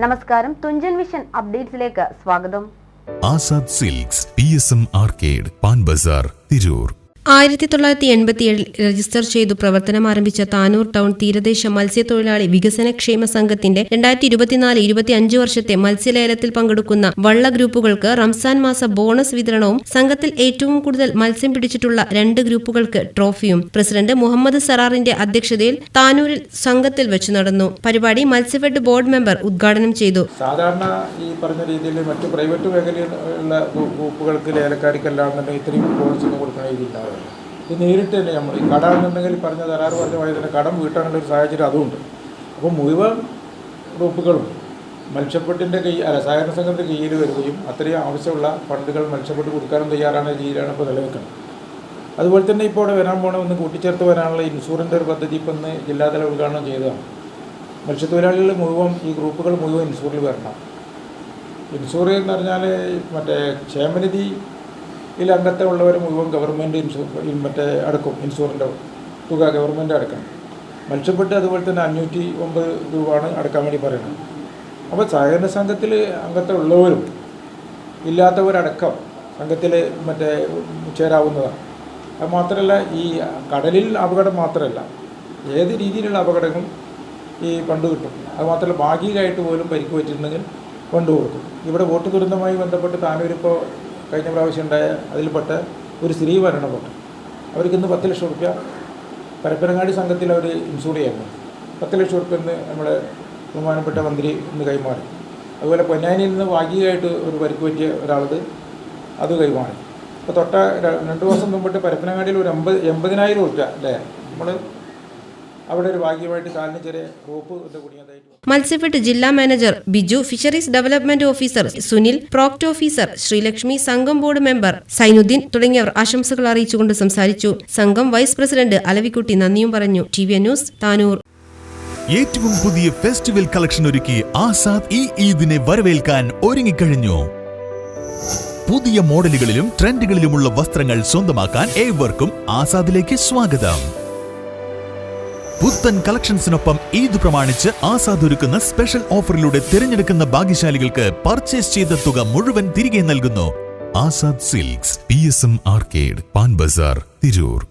നമസ്കാരം തുഞ്ചൻ വിഷൻ അപ്ഡേറ്റ്സിലേക്ക് സ്വാഗതം. Azad silks P S M arcade Pan Bazar Tirur. ആയിരത്തി തൊള്ളായിരത്തി എൺപത്തിയേഴിൽ രജിസ്റ്റർ ചെയ്തു പ്രവർത്തനം ആരംഭിച്ച താനൂർ ടൗൺ തീരദേശ മത്സ്യത്തൊഴിലാളി വികസന ക്ഷേമ സംഘത്തിന്റെ രണ്ടായിരത്തി ഇരുപത്തിനാല് ഇരുപത്തി അഞ്ച് വർഷത്തെ മത്സ്യലേലത്തിൽ പങ്കെടുക്കുന്ന വള്ള ഗ്രൂപ്പുകൾക്ക് റംസാൻ മാസ ബോണസ് വിതരണവും സംഘത്തിൽ ഏറ്റവും കൂടുതൽ മത്സ്യം പിടിച്ചിട്ടുള്ള രണ്ട് ഗ്രൂപ്പുകൾക്ക് ട്രോഫിയും പ്രസിഡന്റ് മുഹമ്മദ് സറാറിന്റെ അധ്യക്ഷതയിൽ താനൂരിൽ സംഘത്തിൽ വെച്ച് നടന്നു. പരിപാടി മത്സ്യഫെഡ് ബോർഡ് മെമ്പർ ഉദ്ഘാടനം ചെയ്തു. സാധാരണ ഈ പറഞ്ഞ രീതിയിൽ മറ്റു പ്രൈവറ്റ് മേഖലയിലുള്ള ഗ്രൂ- ഗ്രൂപ്പുകൾക്ക് ലേലക്കാരിക്കല്ലാന്നുണ്ടെങ്കിൽ ഇത്രയും ബോണസ് ഒന്നും ഇത് നേരിട്ട് തന്നെ നമ്മൾ? ഈ കട എന്നുണ്ടെങ്കിൽ പറഞ്ഞ തരാറ് പറഞ്ഞ വഴി തന്നെ കടം വീട്ടാനുള്ള ഒരു സാഹചര്യം അതുമുണ്ട്. അപ്പോൾ മുഴുവൻ ഗ്രൂപ്പുകളും മത്സ്യപ്പെട്ടിന്റെ കൈ അല്ല സഹകരണ സംഘത്തിന്റെ കീഴിൽ വരികയും അത്രയും ആവശ്യമുള്ള ഫണ്ടുകൾ മത്സ്യപ്പെട്ട് കൊടുക്കാനും തയ്യാറാണ് രീതിയിലാണ് ഇപ്പോൾ നിലനിൽക്കുന്നത്. അതുപോലെ തന്നെ ഇപ്പോൾ ഇവിടെ വരാൻ പോകണം ഒന്ന് കൂട്ടിച്ചേർത്ത് വരാനുള്ള ഇൻഷുറന്റെ ഒരു പദ്ധതി ഇപ്പം ഇന്ന് ജില്ലാതല ഉദ്ഘാടനം ചെയ്തതാണ്. മത്സ്യത്തൊഴിലാളികൾ മുഴുവൻ ഈ ഗ്രൂപ്പുകൾ മുഴുവൻ ഇൻഷൂറിൽ വരണം. ഇൻഷൂർ എന്ന് പറഞ്ഞാൽ മറ്റേ ക്ഷേമനിധിയിൽ ഉള്ളവർ മുഴുവൻ ഗവൺമെന്റ് ഇൻഷൂർ മറ്റേ അടക്കും ഇൻഷൂറിന്റെ തുക ഗവൺമെന്റ് അടക്കണം. മത്സ്യപ്പെട്ട് അതുപോലെ തന്നെ അഞ്ഞൂറ്റി ഒമ്പത് രൂപയാണ് അടക്കാൻ വേണ്ടി പറയുന്നത്. അപ്പോൾ സഹകരണ സംഘത്തിൽ അംഗത്തെ ഉള്ളവരും ഇല്ലാത്തവരടക്കം സംഘത്തിൽ മറ്റേ ചേരാവുന്നതാണ്. അത് മാത്രമല്ല ഈ കടലിൽ അപകടം മാത്രമല്ല ഏത് രീതിയിലുള്ള അപകടങ്ങളും ഈ ഫണ്ട് കിട്ടും. അത് മാത്രമല്ല ഭാഗികമായിട്ട് പോലും പരിക്ക് പറ്റിയിട്ടുണ്ടെങ്കിൽ ഫണ്ട് കൊടുക്കും. ഇവിടെ വോട്ട് ദുരന്തമായി ബന്ധപ്പെട്ട് താനൂരിപ്പോൾ കഴിഞ്ഞ പ്രാവശ്യം ഉണ്ടായ അതിൽപ്പെട്ട ഒരു സ്ത്രീ മരണപ്പെട്ടു. അവർക്ക് ഇന്ന് പത്ത് ലക്ഷം റുപ്യ പരപ്പനങ്ങാടി സംഘത്തിൽ അവർ ഇൻഷൂർ ചെയ്യുന്നു. പത്ത് ലക്ഷം റുപ്യ ഇന്ന് നമ്മുടെ ബഹുമാനപ്പെട്ട മന്ത്രി ഇന്ന് കൈമാറി. അതുപോലെ പൊന്നാനിയിൽ നിന്ന് ഭാഗികമായിട്ട് ഒരു പരിക്ക് പറ്റിയ ഒരാളത് അത് കൈമാറി. അപ്പോൾ തൊട്ട രണ്ട് ദിവസം മുമ്പിട്ട് പരപ്പനങ്ങാടിയിൽ ഒരു എൺപത് എൺപതിനായിരം റുപ്യ അല്ലേ? നമ്മൾ അവിടെ ഒരു ഭാഗ്യമായിട്ട് കാലിന് ചെറിയ റോപ്പ് ഇത് കുടുങ്ങിയതായിട്ട് മത്സ്യഫെഡ് ജില്ലാ manager Biju fisheries development officer Sunil project officer Sreelakshmi സംഘം ബോർഡ് മെമ്പർ സൈനുദ്ദീൻ തുടങ്ങിയവർ ആശംസകൾ അറിയിച്ചുകൊണ്ട് സംസാരിച്ചു. സംഘം വൈസ് പ്രസിഡന്റ് അലവിക്കുട്ടി നന്ദിയും പറഞ്ഞു. T V news Tanur. ഏറ്റവും പുതിയ ഫെസ്റ്റിവൽ കളക്ഷൻ ഒരുക്കി ആസാദ് ഈ ഈദിനെ വരവേൽക്കാൻ ഒരുങ്ങിക്കഴിഞ്ഞു. പുതിയ മോഡലുകളിലും ട്രെൻഡുകളിലുമുള്ള വസ്ത്രങ്ങൾ സ്വന്തമാക്കാൻ ഏവർക്കും ആസാദിലേക്ക് സ്വാഗതം. പുത്തൻ കളക്ഷൻസിനൊപ്പം ഈദ് പ്രമാണിച്ച് ആസാദ് ഒരുക്കുന്ന സ്പെഷ്യൽ ഓഫറിലൂടെ തിരഞ്ഞെടുക്കുന്ന ഭാഗ്യശാലികൾക്ക് പർച്ചേസ് ചെയ്ത തുക മുഴുവൻ തിരികെ നൽകുന്നു. Azad silks P S M arcade Pan Bazar Tirur.